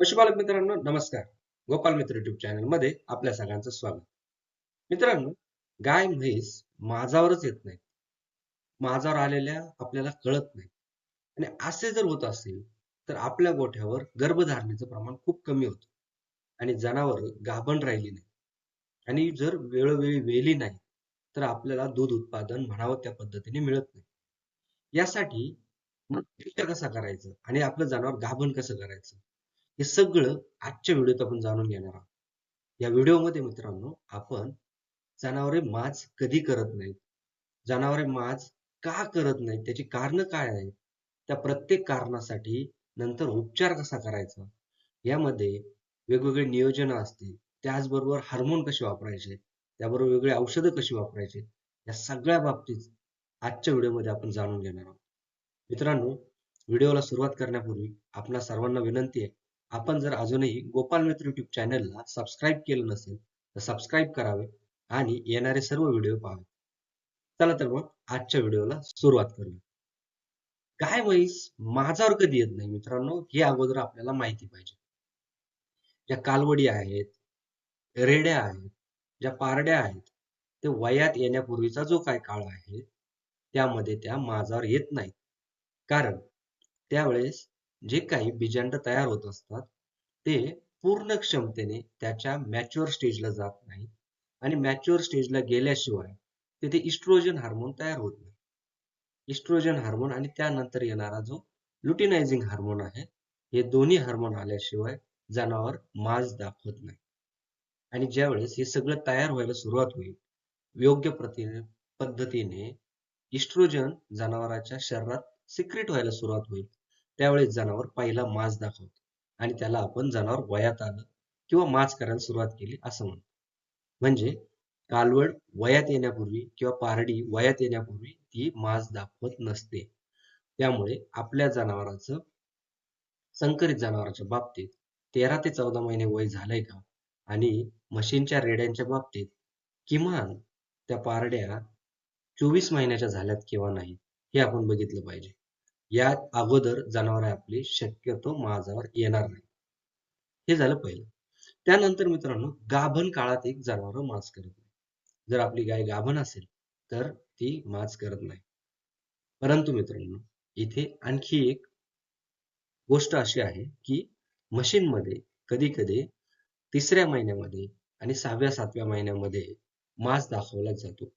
पशुपालक मित्रांनो नमस्कार. गोपाल मित्र युट्यूब चॅनलमध्ये आपल्या सगळ्यांचं स्वागत. मित्रांनो गाय म्हैस माझावरच येत नाही माझावर आलेल्या आपल्याला कळत नाही. आणि असे जर होत असेल तर आपल्या गोठ्यावर गर्भधारणेचं प्रमाण खूप कमी होतं. आणि जनावर गाभण राहिली नाही आणि जर वेळोवेळी वेली नाही तर आपल्याला दूध उत्पादन म्हणावं त्या पद्धतीने मिळत नाही. यासाठी कसा कसं करायचं? आणि आपलं जनावर गाभण कसं करायचं? हे सगळं आजच्या व्हिडिओत आपण जाणून घेणार आहोत. या व्हिडिओमध्ये मित्रांनो आपण जनावरे माज कधी करत नाहीत? जनावरे माज का करत नाहीत? त्याची कारण काय आहेत? त्या प्रत्येक कारणासाठी नंतर उपचार कसा करायचा? यामध्ये वेगवेगळे नियोजन असते त्याचबरोबर हार्मोन कसे वापरायचे? त्याबरोबर वेगळी औषधं कशी वापरायची? या सगळ्या बाबतीत आजच्या व्हिडिओमध्ये आपण जाणून घेणार आहोत. मित्रांनो व्हिडिओला सुरुवात करण्यापूर्वी आपल्या सर्वांना विनंती आहे आपण जर अजूनही गोपाल मित्र युट्यूब चॅनलला सबस्क्राईब केलं नसेल तर सबस्क्राईब करावे आणि येणारे सर्व व्हिडिओ पाहावे. चला तर मग आजच्या व्हिडिओला सुरुवात करूया. काय म्हैस माझावर कधी येत नाही मित्रांनो हे अगोदर आपल्याला माहिती पाहिजे. ज्या कालवडी आहेत रेड्या आहेत ज्या पारड्या आहेत ते वयात येण्यापूर्वीचा जो काय काळ आहे त्यामध्ये त्या माझावर येत नाहीत. कारण त्यावेळेस जे काही बीजांड तयार होत असतात ते पूर्ण क्षमतेने त्याच्या मॅच्युअर स्टेजला जात नाही आणि मॅच्युअर स्टेजला गेल्याशिवाय तिथे इस्ट्रोजन हार्मोन तयार होत नाही. इस्ट्रोजन हार्मोन आणि त्यानंतर येणारा जो लुटिनायझिंग हार्मोन आहे हे दोन्ही हार्मोन आल्याशिवाय जनावर माज दाखवत नाही. आणि ज्यावेळेस हे सगळं तयार व्हायला सुरुवात होईल योग्य प्रति पद्धतीने इस्ट्रोजन जनावराच्या शरीरात सिक्रेट व्हायला सुरुवात होईल. त्यावेळेस जनावर पहिला मांस दाखवतो. आणि त्याला आपण जनावर वयात आलं किंवा मांस करायला सुरुवात केली असं म्हणतो. म्हणजे कालवड वयात येण्यापूर्वी किंवा पारडी वयात येण्यापूर्वी ती मांस दाखवत नसते. त्यामुळे आपल्या जनावराचं संकरित जनावरांच्या बाबतीत तेरा ते चौदा महिने वय झालंय का? आणि म्हशींच्या रेड्यांच्या बाबतीत किमान त्या पारड्या चोवीस महिन्याच्या झाल्यात किंवा नाही हे आपण बघितलं पाहिजे. या अगोदर जनावर आपली शक्यतो माझावर येणार नाही. हे झालं पहिलं. त्यानंतर मित्रांनो गाभण काळात एक जनावर मांस करत नाही. जर आपली गाय गाभण असेल तर ती मांस करत नाही. परंतु मित्रांनो इथे आणखी एक गोष्ट अशी आहे की मशीनमध्ये कधी कधी तिसऱ्या महिन्यामध्ये आणि सहाव्या सातव्या महिन्यामध्ये मांस दाखवला जातो.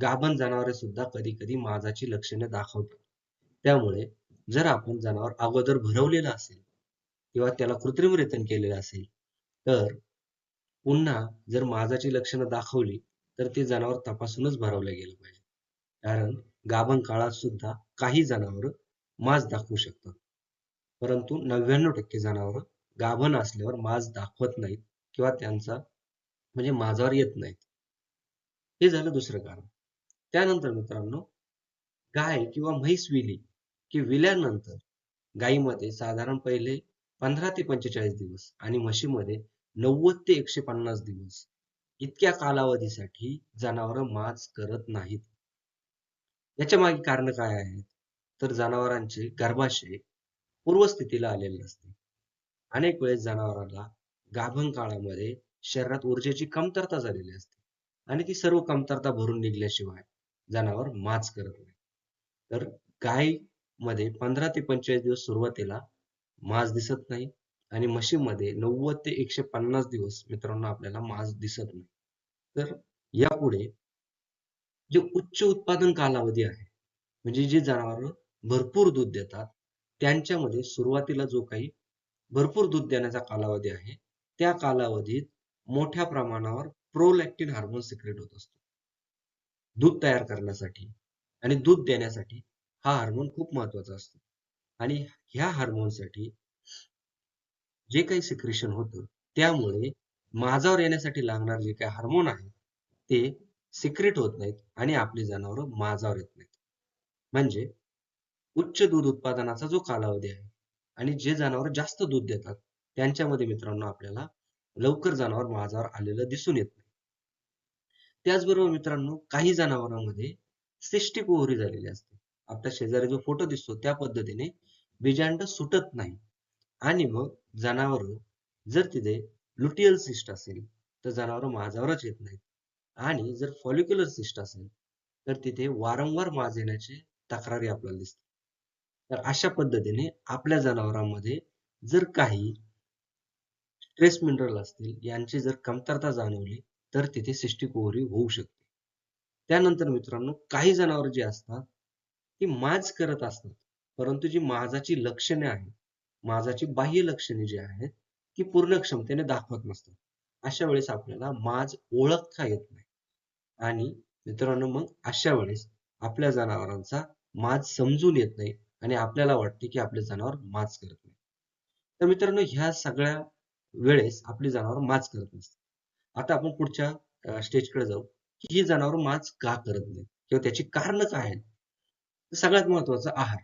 गाभण जनावरे सुद्धा कधी कधी माजाची लक्षणे दाखवतात. त्यामुळे जर आपण जनावर अगोदर भरवलेलं असेल किंवा त्याला कृत्रिम रेतन केलेलं असेल तर पुन्हा जर माझाची लक्षणं दाखवली तर ते जनावर तपासूनच भरवलं गेलं पाहिजे. कारण गाभण काळात सुद्धा काही जनावर माज दाखवू शकतात. परंतु नव्याण्णव टक्के जनावर गाभण असल्यावर माज दाखवत नाहीत किंवा त्यांचा म्हणजे माझावर येत नाहीत. हे झालं दुसरं कारण. त्यानंतर मित्रांनो गाय किंवा म्हैस विली की विल्यानंतर गायीमध्ये साधारण पहिले पंधरा ते पंचेचाळीस दिवस आणि म्हशीमध्ये नव्वद ते एकशे पन्नास दिवस इतक्या कालावधीसाठी जनावर मांस करत नाहीत. याच्या मागे कारण काय आहेत? तर जनावरांचे गर्भाशय पूर्वस्थितीला आलेले नसते. अनेक वेळेस जनावरांना गाभण काळामध्ये शरीरात ऊर्जेची कमतरता झालेली असते आणि ती सर्व कमतरता भरून निघल्याशिवाय जनावर माज करत नाही. तर गाय मध्ये पंधरा ते पंचेचाळीस दिवस सुरुवातीला मास दिसत नाही आणि म्हशीमध्ये नव्वद ते एकशे पन्नास दिवस मित्रांनो आपल्याला मास दिसत नाही. तर यापुढे जे उच्च उत्पादन कालावधी आहे म्हणजे जे जनावर भरपूर दूध देतात त्यांच्यामध्ये सुरुवातीला जो काही भरपूर दूध देण्याचा कालावधी आहे त्या कालावधीत मोठ्या प्रमाणावर प्रोलॅक्टिन हार्मोन सिक्रेट होत असतो. दूध तयार करण्यासाठी आणि दूध देण्यासाठी हा हार्मोन खूप महत्त्वाचा असतो. आणि ह्या हार्मोनसाठी जे काही सिक्रेशन होतं त्यामुळे माझावर येण्यासाठी लागणार जे काही हार्मोन आहे ते सिक्रेट होत नाहीत आणि आपली जनावर माझावर येत नाहीत. म्हणजे उच्च दूध उत्पादनाचा जो कालावधी आहे आणि जे जनावर जास्त दूध देतात त्यांच्यामध्ये मित्रांनो आपल्याला लवकर जनावर माझावर आलेलं दिसून येत नाही. त्याचबरोबर मित्रांनो काही जनावरांमध्ये सिस्टिक ओव्हरी झालेली असते. आपल्या शेजारी जो फोटो दिसतो त्या पद्धतीने बीजांड सुटत नाही. आणि मग जनावर जर तिथे लुटियल सिस्ट असेल तर जनावर माझावरच येत नाहीत. आणि जर फॉलिक्युलर सिस्ट असेल तर तिथे वारंवार माज येण्याची तक्रारी आपल्याला दिसते. तर अशा पद्धतीने आपल्या जनावरांमध्ये जर काही स्ट्रेस मिनरल असतील यांची जर कमतरता जाणवली तर तिथे सिस्टिक ओव्हरी होऊ शकते. त्यानंतर मित्रांनो काही जनावर जे असतात ही माज करत असतात. परंतु जी माजाची लक्षणे आहेत माजाची बाह्य लक्षणे जी आहेत ती पूर्ण क्षमतेने दाखवत नसतात. अशा वेळेस आपल्याला माज ओळखता येत नाही. आणि मित्रांनो मग अशा वेळेस आपल्या जनावरांचा माज समजून येत नाही आणि आपल्याला वाटते की आपले जनावर माज करत नाही. तर मित्रांनो ह्या सगळ्या वेळेस आपली जनावर माज करत नसतात आता आपण पुढच्या स्टेजकडे जाऊ की ही जनावर माज का करत नाही? किंवा त्याची कारण काय आहेत? सगळ्यात महत्त्वाचा आहार.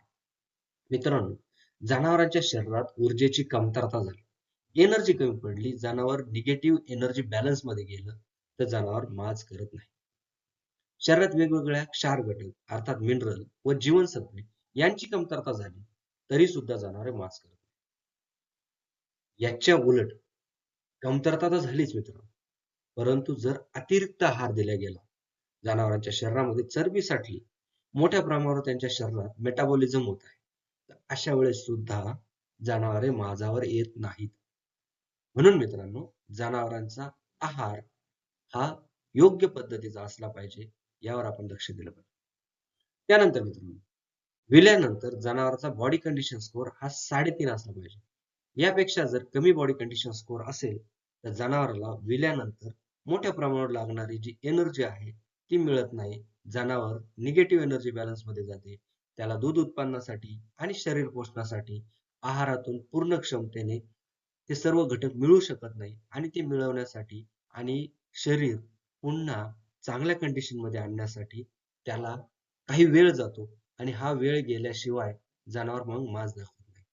मित्रांनो जनावरांच्या शरीरात ऊर्जेची कमतरता झाली. एनर्जी कमी पडली जनावर निगेटिव्ह एनर्जी बॅलन्समध्ये गेलं तर जनावर माज करत नाही. शरीरात वेगवेगळ्या क्षार घटक अर्थात मिनरल व जीवनसत्वे यांची कमतरता झाली तरी सुद्धा जनावरे माज करत नाही. याच्या उलट कमतरता तर झालीच मित्रांनो परंतु जर अतिरिक्त आहार दिला गेला जनावरांच्या शरीरामध्ये चरबी साठली मोठ्या प्रमाणावर त्यांच्या शरीरात मेटाबॉलिझम होत आहे. तर अशा वेळेस सुद्धा जनावरे माझावर येत नाहीत. म्हणून मित्रांनो जनावरांचा आहार हा योग्य पद्धतीचा असला पाहिजे यावर आपण लक्ष दिलं पाहिजे. त्यानंतर मित्रांनो विल्यानंतर जनावरांचा बॉडी कंडिशन स्कोअर हा साडेतीन असला पाहिजे. यापेक्षा जर कमी बॉडी कंडिशन स्कोअर असेल तर जनावराला विल्यानंतर मोठ्या प्रमाणावर लागणारी जी एनर्जी आहे ती मिळत नाही. जनावर निगेटिव्ह एनर्जी बॅलन्समध्ये जाते. त्याला दूध उत्पन्नासाठी आणि शरीर पोषणासाठी आहारातून पूर्ण क्षमतेने ते सर्व घटक मिळू शकत नाही आणि ते मिळवण्यासाठी आणि शरीर पुन्हा चांगल्या कंडिशनमध्ये आणण्यासाठी त्याला काही वेळ जातो आणि हा वेळ गेल्याशिवाय जनावर मग मांस दाखवत नाही.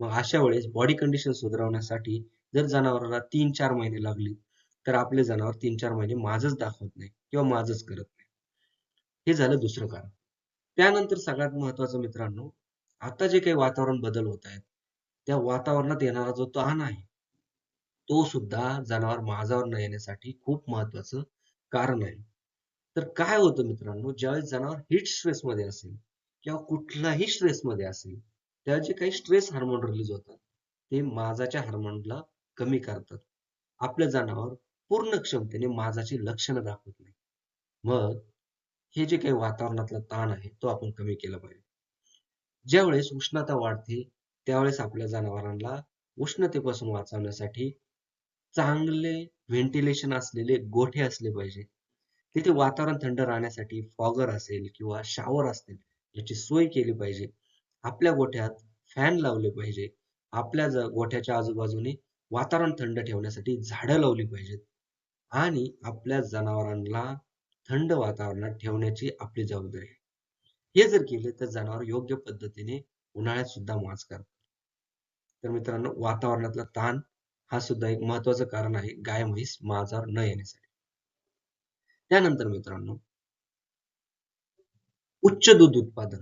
मग अशा वेळेस बॉडी कंडिशन सुधारवण्यासाठी जर जनावराला तीन चार महिने लागली तर आपले जनावर तीन चार महिने माझच दाखवत नाही किंवा माझच करत नाही. हे झालं दुसरं कारण. त्यानंतर सगळ्यात महत्वाचं मित्रांनो आता जे काही वातावरण बदल होत आहेत त्या वातावरणात येणारा जो ताण आहे तो सुद्धा जनावर माझावर न येण्यासाठी खूप महत्वाचं कारण आहे. तर काय होतं मित्रांनो ज्यावेळेस जनावर हिट स्ट्रेस मध्ये असेल किंवा कुठलाही स्ट्रेस मध्ये असेल त्या जे काही स्ट्रेस हार्मोन रिलीज होतात ते माझाच्या हार्मोनला कमी करतात. आपलं जनावर पूर्ण क्षमतेने माझाची लक्षणं दाखवत नाही. मग हे जे काही वातावरणातला ताण आहे तो आपण कमी केला पाहिजे. ज्यावेळेस उष्णता वाढते त्यावेळेस आपल्या जनावरांना उष्णतेपासून वाचवण्यासाठी चांगले व्हेंटिलेशन असलेले गोठे असले पाहिजे. तिथे वातावरण थंड राहण्यासाठी फॉगर असेल किंवा शावर असतील याची सोय केली पाहिजे. आपल्या गोठ्यात फॅन लावले पाहिजे. आपल्या गोठ्याच्या आजूबाजूने वातावरण थंड ठेवण्यासाठी झाडं लावली पाहिजेत. आणि आपल्या जनावरांना थंड वातावरणात ठेवण्याची आपली जबाबदारी आहे. हे जर केले तर जनावर योग्य पद्धतीने उन्हाळ्यात सुद्धा मास करतात. तर मित्रांनो वातावरणातला ताण हा सुद्धा एक महत्वाचं कारण आहे गाय म्हैस माझावर न येण्यासाठी. त्यानंतर मित्रांनो उच्च दूध उत्पादन.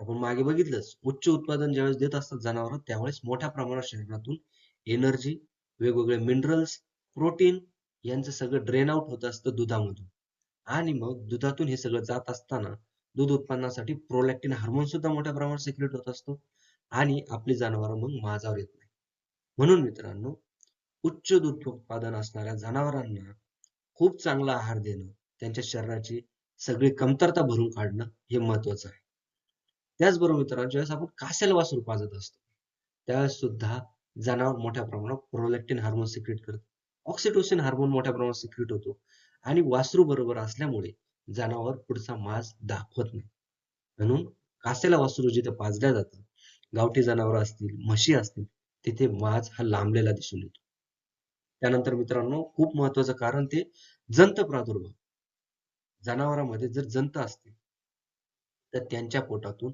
आपण मागे बघितलंच उच्च उत्पादन ज्यावेळेस देत असतात जनावर त्यावेळेस मोठ्या प्रमाणात शरीरातून एनर्जी वेगवेगळे मिनरल्स प्रोटीन यांचं सगळं ड्रेन आउट होत असतं दुधामधून. आणि मग दुधातून हे सगळं जात असताना दूध उत्पन्नासाठी प्रोलॅक्टिन हार्मोन सुद्धा मोठ्या प्रमाणात सिक्रेट होत असतो आणि आपली जनावर मग माझावर येत नाही म्हणून मित्रांनो उच्च दूध उत्पादन असणाऱ्या जनावरांना खूप चांगला आहार देणं त्यांच्या शरीराची सगळी कमतरता भरून काढणं हे महत्वाचं आहे. त्याचबरोबर मित्रांनो ज्यावेळेस आपण कासेल वासरू पाजत असतो त्यावेळेस सुद्धा जनावर मोठ्या प्रमाणात प्रोलॅक्टिन हार्मोन सिक्रेट करत. ऑक्सिटोसिन हार्मोन मोठ्या प्रमाणात सिक्रेट होतो. आणि वासरू बरोबर असल्यामुळे जनावर पुढचा मास दाखवत नाही. म्हणून कासेला वासरू जिथे पाजल्या जातात गावठी जनावर असतील म्हशी असतील तिथे माज हा लांबलेला दिसून येतो. त्यानंतर मित्रांनो खूप महत्वाचं कारण ते जंत प्रादुर्भाव. जनावरांमध्ये जर जंत असतील तर त्यांच्या पोटातून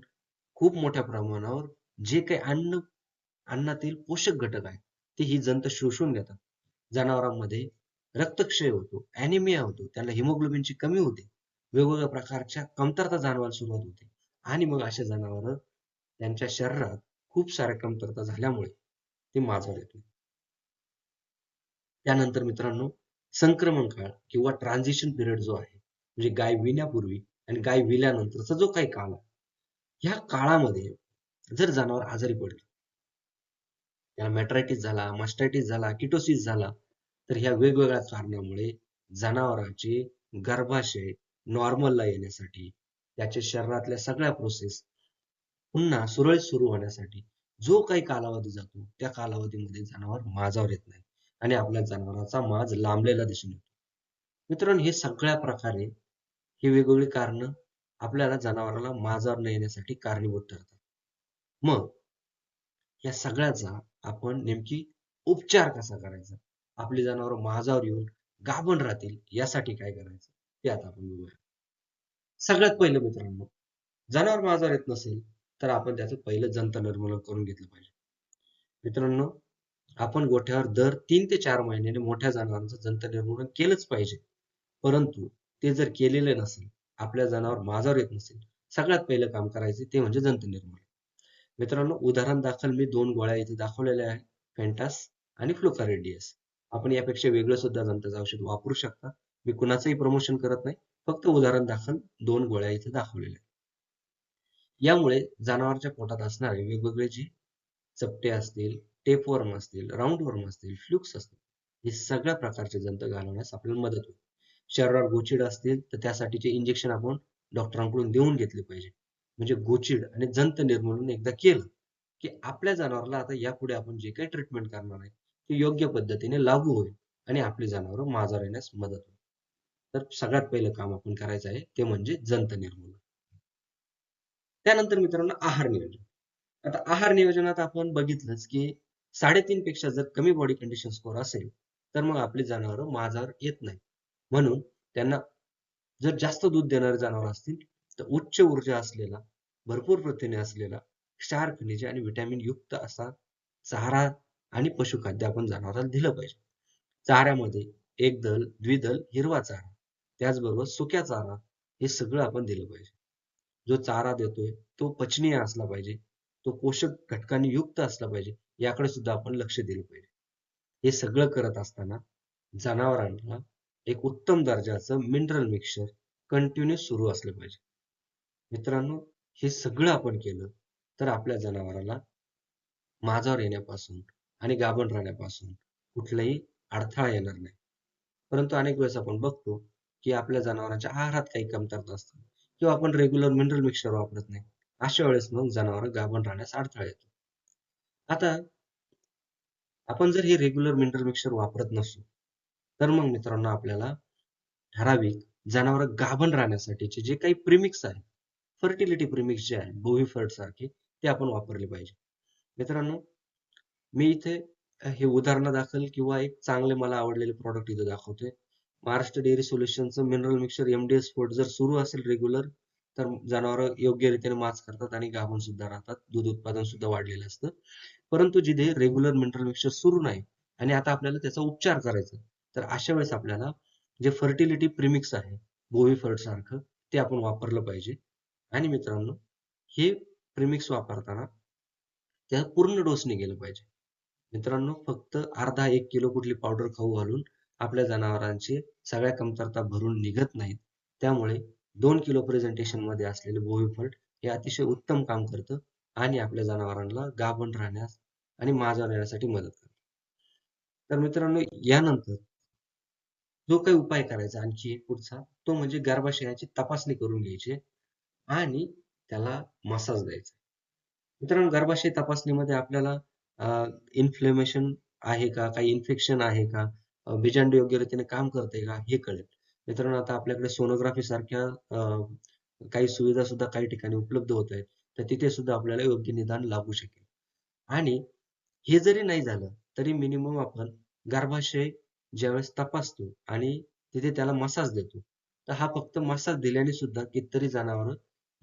खूप मोठ्या प्रमाणावर जे काही अन्न अन्नातील पोषक घटक आहेत ते ही जंत शोषून घेतात. जनावरांमध्ये रक्तक्षय होतो अॅनिमिया होतो त्यांना हिमोग्लोबिनची कमी होते. वेगवेगळ्या प्रकारच्या कमतरता जाणवायला सुरुवात होते. आणि मग अशा जनावर त्यांच्या शरीरात खूप साऱ्या कमतरता झाल्यामुळे ते माझ्यावर येत त्यानंतर मित्रांनो संक्रमण काळ किंवा ट्रान्झिशन पिरियड जो आहे म्हणजे गाय विण्यापूर्वी आणि गाय विल्यानंतरचा जो काही काळ आहे ह्या काळामध्ये जर जनावर आजारी पडले त्याला मॅट्रायटिस झाला मास्टायटिस झाला किटोसिस झाला तर ह्या वेगवेगळ्या कारणामुळे जनावरांचे गर्भाशय नॉर्मलला येण्यासाठी त्याच्या शरीरातल्या सगळ्या प्रोसेस पुन्हा सुरळीत सुरू होण्यासाठी जो काही कालावधी जातो त्या कालावधीमध्ये जनावर माजावर येत नाही आणि आपल्या जनावरांचा माज लांबलेला दिसून येतो. मित्रांनो हे सगळ्या प्रकारे ही वेगवेगळी कारण आपल्याला जनावराला माजावर न येण्यासाठी कारणीभूत ठरतात. मग या सगळ्याचा आपण नेमकी उपचार कसा करायचा? आपली जनावर माझावर येऊन गाभण राहतील यासाठी काय करायचं? ते आता आपण बघूया. सगळ्यात पहिलं मित्रांनो जनावर माझावर येत नसेल तर आपण त्याचं पहिलं जंत निर्मूलन करून घेतलं पाहिजे. मित्रांनो आपण गोठ्यावर दर तीन ते चार महिन्याने मोठ्या जनावरांचं जंत निर्मूलन केलंच पाहिजे. परंतु ते जर केलेलं नसेल आपल्या जनावर माझावर येत नसेल सगळ्यात पहिलं काम करायचं ते म्हणजे जंत निर्मूलन. मित्रांनो उदाहरण दाखल मी दोन गोळ्या इथे दाखवलेल्या आहेत फेंटास आणि फ्लुकारेडियस आपण यापेक्षा वेगळं सुद्धा जंताचं औषध वापरू शकता. मी कुणाचंही प्रमोशन करत नाही फक्त उदाहरण दाखल दोन गोळ्या इथे दाखवलेल्या यामुळे जनावरच्या पोटात असणारे वेगवेगळे जे चपटे असतील टेपवर्म असतील राऊंडवर्म असतील फ्लुक्स असतील हे सगळ्या प्रकारचे जंत घालवण्यास आपल्याला मदत होईल. शरीरावर गोचिड असतील तर त्यासाठीचे इंजेक्शन आपण डॉक्टरांकडून देऊन घेतले पाहिजे. म्हणजे गोचिड आणि जंत निर्मूलन एकदा केलं की आपल्या जनावराला आता यापुढे आपण जे काही ट्रीटमेंट करणार आहे ते योग्य पद्धतीने लागू होईल आणि आपली जनावर माजार येण्यास मदत होईल. तर सगळ्यात पहिलं काम आपण करायचं आहे ते म्हणजे जंत निर्मूलन. त्यानंतर मित्रांनो आहार नियोजन. आता आहार नियोजनात आपण बघितलंच की साडेतीन पेक्षा जर कमी बॉडी कंडिशन स्कोर असेल तर मग आपली जनावर माजार येत नाही म्हणून त्यांना जर जास्त दूध देणारे जनावर असतील तर उच्च ऊर्जा असलेला भरपूर प्रथिने असलेला क्षार खनिजे आणि व्हिटॅमिन युक्त असा चारा आणि पशुखाद्य आपण जनावरांना दिलं पाहिजे. चाऱ्यामध्ये एकदल द्विदल हिरवा चारा त्याचबरोबर सुक्या चारा हे सगळं आपण दिलं पाहिजे. जो चारा देतोय तो पचनीय असला पाहिजे तो पोषक घटकांनी युक्त असला पाहिजे याकडे सुद्धा आपण लक्ष दिलं पाहिजे. हे सगळं करत असताना जनावरांना एक उत्तम दर्जाचं मिनरल मिक्सचर कंटिन्यू सुरू असलं पाहिजे. मित्रांनो हे सगळं आपण केलं तर आपल्या जनावराला माझावर येण्यापासून आणि गाभण राहण्यापासून कुठलाही अडथळा येणार नाही. परंतु अनेक वेळेस आपण बघतो की आपल्या जनावरांच्या आहारात काही कमतरता असतात किंवा आपण रेग्युलर मिनरल मिक्सचर वापरत नाही. अशा वेळेस मग जनावर गाभण राहण्यास अडथळा येतो. आता आपण जर हे रेग्युलर मिनरल मिक्सचर वापरत नसू तर मग मित्रांनो आपल्याला ठराविक जनावर गाभण राहण्यासाठीचे जे काही प्रिमिक्स आहेत फर्टिलिटी प्रिमिक्स जे आहे बोव्हीफर्ट सारखे ते आपण वापरले पाहिजे. मित्रांनो मी इथे हे उदाहरण दाखल किंवा एक चांगले मला आवडलेले प्रॉडक्ट इथे दाखवतोय. महाराष्ट्र डेअरी सोल्युशनचं मिनरल मिक्सचर एमडीएस फोर्ट जर सुरू असेल रेग्युलर तर जनावर योग्य रीतीने मास करतात आणि गाभून सुद्धा राहतात. दूध उत्पादन सुद्धा वाढलेलं असतं. परंतु जिथे रेग्युलर मिनरल मिक्सचर सुरू नाही आणि आता आपल्याला त्याचा उपचार करायचा तर अशा वेळेस आपल्याला जे फर्टिलिटी प्रिमिक्स आहे बोव्हिफर्ड सारखं ते आपण वापरलं पाहिजे. आणि मित्रांनो हे प्रिमिक्स वापरताना त्या पूर्ण डोसने गेलं पाहिजे. मित्रांनो फक्त अर्धा एक किलो कुठली पावडर खाऊ घालून आपल्या जनावरांची सगळ्या कमतरता भरून निघत नाहीत. त्यामुळे दोन किलो प्रेझेंटेशनमध्ये असलेले बोव्हिफर्ड हे अतिशय उत्तम काम करतं आणि आपल्या जनावरांना गाभण राहण्यास आणि माजा येण्यासाठी मदत करतं. तर मित्रांनो यानंतर जो काही उपाय करायचा आणखी एक पुढचा तो म्हणजे गर्भाशयाची तपासणी करून घ्यायची. आणि त्याला मसाज द्यायचा मित्रांनो गर्भाशय तपासणीमध्ये आपल्याला इन्फ्लेमेशन आहे का? काही इन्फेक्शन आहे का? बीजांड योग्य रीतीने काम करते का? हे कळेल. मित्रांनो आता आपल्याकडे सोनोग्राफी सारख्या काही सुविधा सुद्धा काही ठिकाणी उपलब्ध होत आहेत. तर तिथे सुद्धा आपल्याला योग्य निदान लागू शकेल. आणि हे जरी नाही झालं तरी मिनिमम आपण गर्भाशय ज्यावेळेस तपासतो आणि तिथे त्याला मसाज देतो तर हा फक्त मसाज दिल्याने सुद्धा कितीतरी जनावर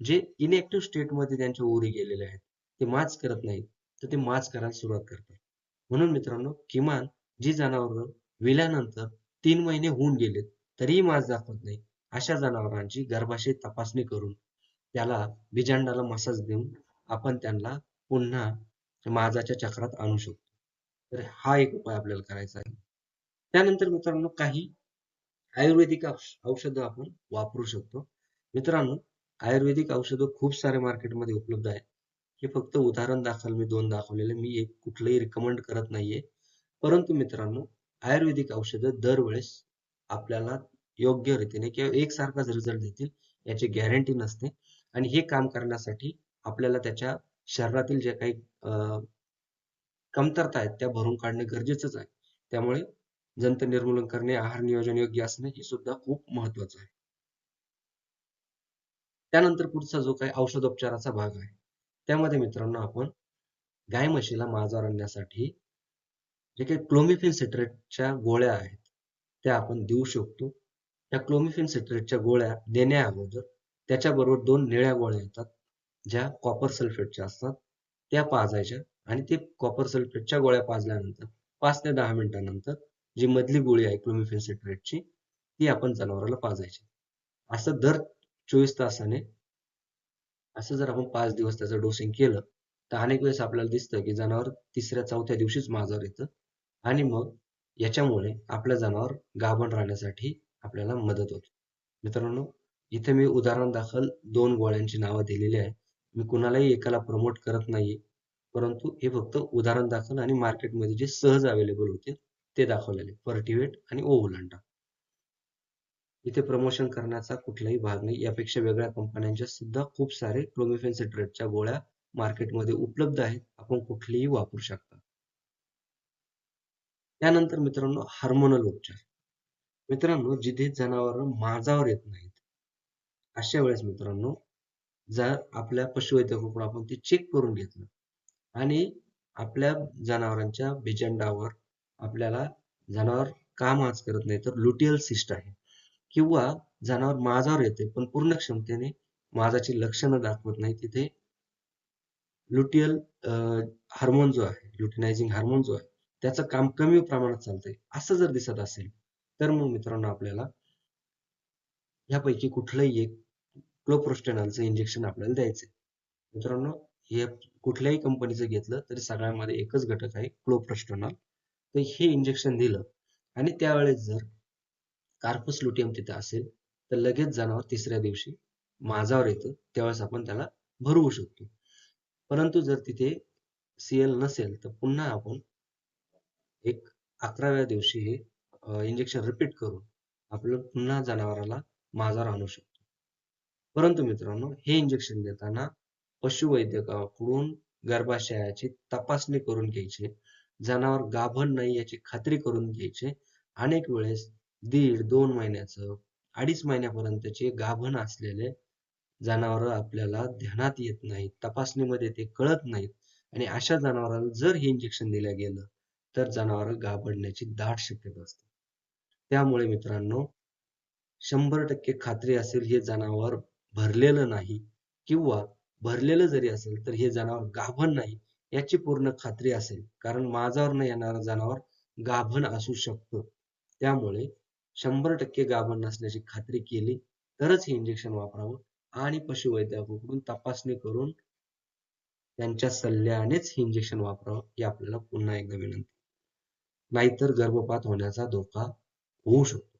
जे इनएक्टिव्ह स्टेटमध्ये त्यांच्या ओरी गेलेले आहेत ते माच करत नाहीत तर ते माच करायला सुरुवात करतात. म्हणून मित्रांनो किमान जी जनावर विल्यानंतर तीन महिने होऊन गेलेत तरीही मास दाखवत नाही अशा जनावरांची गर्भाशय तपासणी करून त्याला बिजांडाला मसाज देऊन आपण त्यांना पुन्हा माझाच्या चक्रात आणू शकतो. तर हा एक उपाय आपल्याला करायचा आहे. त्यानंतर मित्रांनो काही आयुर्वेदिक औषधं आपण वापरू शकतो. मित्रांनो आयुर्वेदिक औषधं खूप सारे मार्केटमध्ये उपलब्ध आहेत. हे फक्त उदाहरण दाखल मी दोन दाखवलेले मी एक कुठलंही रिकमेंड करत नाहीये. परंतु मित्रांनो आयुर्वेदिक औषधं दरवेळेस आपल्याला योग्य रीतीने किंवा एकसारखाच रिझल्ट देतील याची गॅरंटी नसते. आणि हे काम करण्यासाठी आपल्याला त्याच्या शरीरातील ज्या काही कमतरता आहेत त्या भरून काढणे गरजेचंच आहे. त्यामुळे जंत निर्मूलन करणे आहार नियोजन योग्य असणे हे सुद्धा खूप महत्वाचं आहे. त्यानंतर पुढचा जो काही औषधोपचाराचा भाग आहे त्यामध्ये मित्रांनो आपण गाय म्हशीला माजावर आणण्यासाठी जे काही क्लोमिफिन सिट्रेटच्या गोळ्या आहेत त्या आपण देऊ शकतो. त्या क्लोमिफिन सिट्रेटच्या गोळ्या देण्या अगोदर त्याच्याबरोबर दोन निळ्या गोळ्या येतात ज्या कॉपर सल्फेटच्या असतात. त्या पाजायच्या आणि ते कॉपर सल्फेटच्या गोळ्या पाजल्यानंतर पाच ते दहा मिनिटांनंतर जी मधली गोळी आहे क्लोमिफिन सिट्रेटची ती आपण जनावराला पाजायची. असं दर चोवीस तासाने असं जर आपण पाच दिवस त्याचं डोसिंग केलं तर अनेक वेळेस आपल्याला दिसतं की जनावर तिसऱ्या चौथ्या दिवशीच माझावर येतं. आणि मग याच्यामुळे आपलं जनावर गाभण राहण्यासाठी आपल्याला मदत होते. मित्रांनो इथे मी उदाहरण दाखल दोन गोळ्यांची नावं दिलेली आहे मी कुणालाही एकाला प्रमोट करत नाहीये. परंतु हे फक्त उदाहरण दाखल आणि मार्केटमध्ये जे सहज अवेलेबल होते ते दाखवलेले पर्टिवेट आणि ओव्हलांटा इथे प्रमोशन करण्याचा कुठलाही भाग नाही. यापेक्षा वेगळ्या कंपन्यांच्या सुद्धा खूप सारे क्लोमिफेन सिट्रेटच्या गोळ्या मार्केटमध्ये उपलब्ध आहेत. आपण कुठलीही वापरू शकता. त्यानंतर मित्रांनो हार्मोनल उपचार. मित्रांनो जिथे जनावर माझावर येत नाहीत अशा वेळेस मित्रांनो जर आपल्या पशुवैद्यकाकडून आपण ते चेक करून घेतलं आणि आपल्या जनावरांच्या भिजंडावर आपल्याला जनावर का माज करत नाही तर लुटियल सिस्ट आहे. किंवा जनावर माझावर येते पण पूर्ण क्षमतेने माझाची लक्षणं दाखवत नाही. तिथे लुटियल हार्मोन जो आहे लुटिनायझिंग हार्मोन जो आहे त्याचं काम कमी प्रमाणात चालतंय असं जर दिसत असेल तर मग मित्रांनो आपल्याला यापैकी कुठलंही एक क्लोप्रोस्टेनॉलचं इंजेक्शन आपल्याला द्यायचं मित्रांनो हे कुठल्याही कंपनीचं घेतलं तरी सगळ्यामध्ये एकच घटक आहे क्लोप्रोस्टेनॉल तर हे इंजेक्शन दिलं आणि त्यावेळेस जर कार्पस लुटियम तिथे असेल तर लगेच जनावर तिसऱ्या दिवशी माझावर येतं. त्यावेळेस आपण त्याला भरवू शकतो. परंतु जर तिथे सीएल नसेल तर पुन्हा आपण एक अकराव्या दिवशी हे इंजेक्शन रिपीट करून आपलं पुन्हा जनावराला माझावर आणू शकतो. परंतु मित्रांनो हे इंजेक्शन देताना पशुवैद्यकाकडून गर्भाशयाची तपासणी करून घ्यायची. जनावर गाभण नाही याची खात्री करून घ्यायची. अनेक वेळेस दीड दोन महिन्याचं अडीच महिन्यापर्यंतचे गाभण असलेले जनावर आपल्याला ध्यानात येत नाहीत तपासणीमध्ये ते कळत नाहीत. आणि अशा जनावरांना जर हे इंजेक्शन दिलं गेलं तर जनावर गाभडण्याची दाट शक्यता असते. त्यामुळे मित्रांनो शंभर टक्के खात्री असेल हे जनावर भरलेलं नाही किंवा भरलेलं जरी असेल तर हे जनावर गाभण नाही याची पूर्ण खात्री असेल. कारण माझावर न येणारं जनावर गाभण असू शकतं. त्यामुळे शंभर टक्के गाभण नसल्याची खात्री केली तरच हे इंजेक्शन वापरावं आणि पशुवैद्यकाकडून तपासणी करून त्यांच्या सल्ल्यानेच हे इंजेक्शन वापरावं ही आपल्याला पुन्हा एकदा विनंती. नाहीतर गर्भपात होण्याचा धोका होऊ शकतो.